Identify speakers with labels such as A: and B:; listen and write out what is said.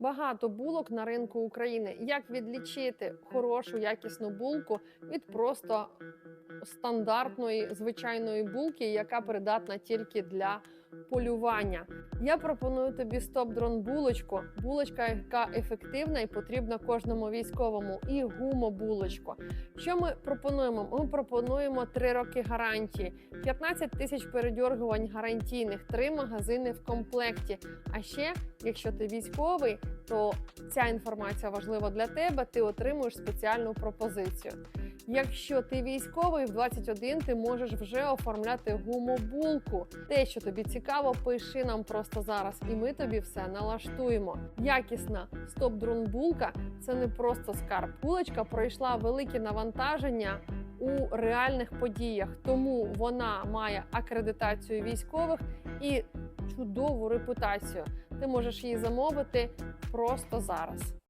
A: Багато булок на ринку України. Як відлічити хорошу якісну булку від просто стандартної звичайної булки, яка придатна тільки для полювання? Я пропоную тобі стоп-дрон булочку. Булочка, яка ефективна і потрібна кожному військовому, і гумобулочку. Що ми пропонуємо? Ми пропонуємо 3 роки гарантії, 15 тисяч передьоргувань гарантійних, 3 магазини в комплекті. А ще, якщо ти військовий, то ця інформація важлива для тебе. Ти отримуєш спеціальну пропозицію. Якщо ти військовий в 21, ти можеш вже оформляти гумобулку. Те, що тобі цікаво, пиши нам просто зараз, і ми тобі все налаштуємо. Якісна стоп-дрон булка це не просто скарб. Булочка пройшла великі навантаження у реальних подіях, тому вона має акредитацію військових і чудову репутацію. Ти можеш її замовити просто зараз.